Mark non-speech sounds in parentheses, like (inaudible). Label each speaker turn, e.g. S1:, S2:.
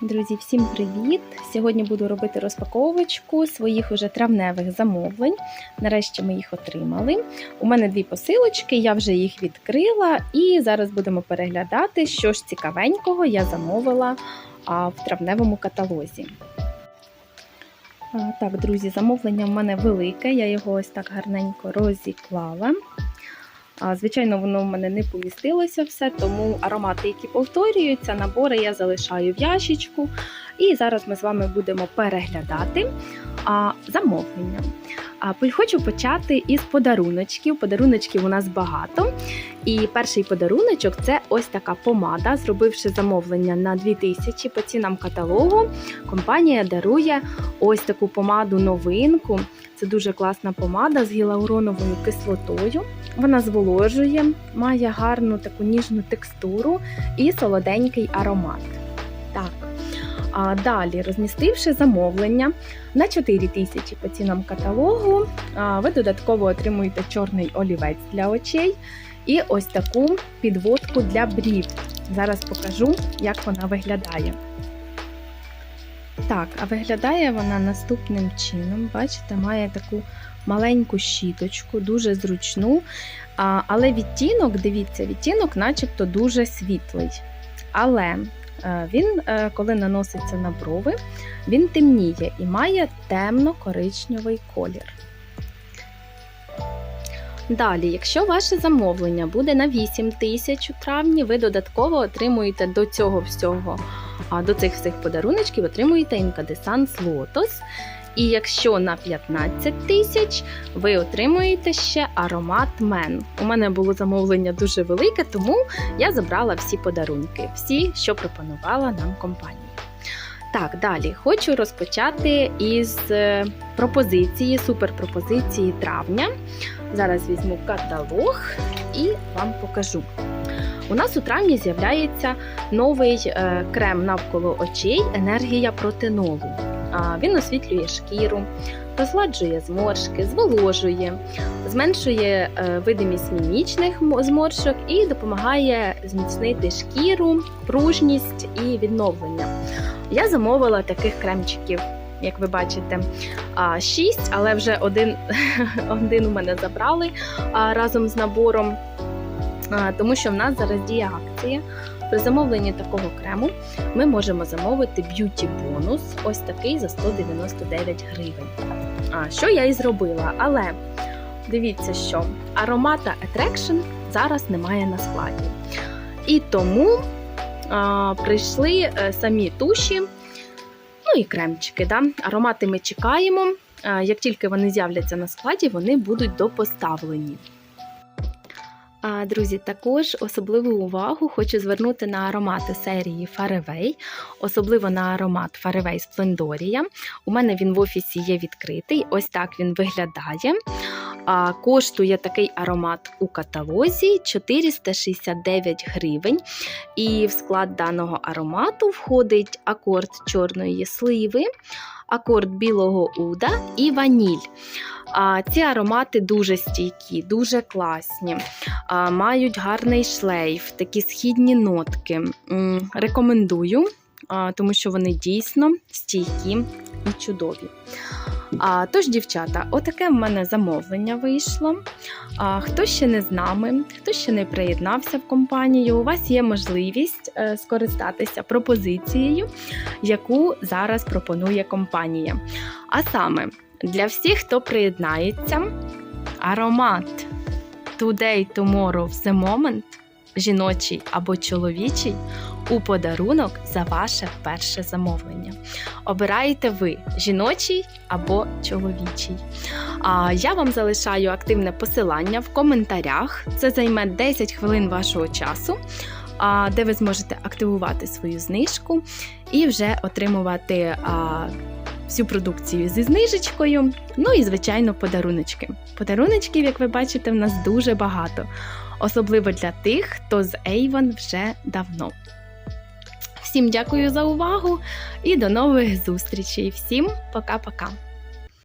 S1: Друзі, всім привіт! Сьогодні буду робити розпаковочку своїх уже травневих замовлень. Нарешті ми їх отримали. У мене дві посилочки, я вже їх відкрила, і зараз будемо переглядати, що ж цікавенького я замовила в травневому каталозі. Так, друзі, замовлення в мене велике, я його ось так гарненько розіклала. Звичайно, воно в мене не помістилося все, тому аромати, які повторюються, набори я залишаю в ящичку. І зараз ми з вами будемо переглядати а, замовлення. А, хочу почати із подаруночків. Подаруночків у нас багато. І перший подаруночок це ось така помада. Зробивши замовлення на 2000 по цінам каталогу, компанія дарує ось таку помаду новинку. Це дуже класна помада з гіалуроновою кислотою. Вона зволожує, має гарну таку ніжну текстуру і солоденький аромат. Так. А далі, розмістивши замовлення на 4 тисячі по цінам каталогу, ви додатково отримуєте чорний олівець для очей і ось таку підводку для брів. Зараз покажу, як вона виглядає. Так, а виглядає вона наступним чином. Бачите, має таку маленьку щіточку, дуже зручну. Але відтінок, дивіться, відтінок начебто дуже світлий. Але е, він, е, коли наноситься на брови, він темніє і має темно-коричневий колір. Далі, якщо ваше замовлення буде на 8 тисяч у травні, ви додатково отримуєте до цього всього, до цих всіх подаруночків отримуєте інкадесанс Лотос. І якщо на 15 тисяч, ви отримуєте ще аромат Мен. У мене було замовлення дуже велике, тому я забрала всі подарунки, всі, що пропонувала нам компанія. Так, далі хочу розпочати із е, пропозиції, суперпропозиції травня. Зараз візьму каталог і вам покажу. У нас у травні з'являється новий е, крем навколо очей енергія протинолу. Він освітлює шкіру, розгладжує зморшки, зволожує, зменшує е, видимість мімічних зморшок і допомагає зміцнити шкіру, пружність і відновлення. Я замовила таких кремчиків, як ви бачите, а, шість, але вже один, (laughs) один у мене забрали разом з набором, тому що в нас зараз діє акція. При замовленні такого крему ми можемо замовити б'юті бонус, ось такий за 199 гривень. А, що я і зробила, але дивіться, що аромата Attraction зараз немає на складі. І тому а, прийшли е, самі туші, ну і кремчики. Да? Аромати ми чекаємо. Як тільки вони з'являться на складі, вони будуть допоставлені. Друзі, також особливу увагу хочу звернути на аромати серії Faraway, особливо на аромат Faraway Splendoria. У мене він в офісі є відкритий, ось так він виглядає. А, Коштує такий аромат у каталозі 469 гривень. І в склад даного аромату входить акорд чорної сливи, акорд білого уда і ваніль. Ці аромати дуже стійкі, дуже класні, мають гарний шлейф, такі східні нотки. Рекомендую, тому що вони дійсно стійкі і чудові. А, тож, дівчата, отаке в мене замовлення вийшло. А, хто ще не з нами, хто ще не приєднався в компанію, у вас є можливість е, скористатися пропозицією, яку зараз пропонує компанія. А саме для всіх, хто приєднається, аромат Today, Tomorrow, The Moment, жіночий або чоловічий, у подарунок за ваше перше замовлення. Обираєте ви жіночий або чоловічий. А я вам залишаю активне посилання в коментарях. Це займе 10 хвилин вашого часу, де ви зможете активувати свою знижку і вже отримувати. Всю продукцію зі знижечкою, ну і, звичайно, подаруночки. Подаруночків, як ви бачите, в нас дуже багато, особливо для тих, хто з Avon вже давно. Всім дякую за увагу і до нових зустрічей. Всім пока-пока!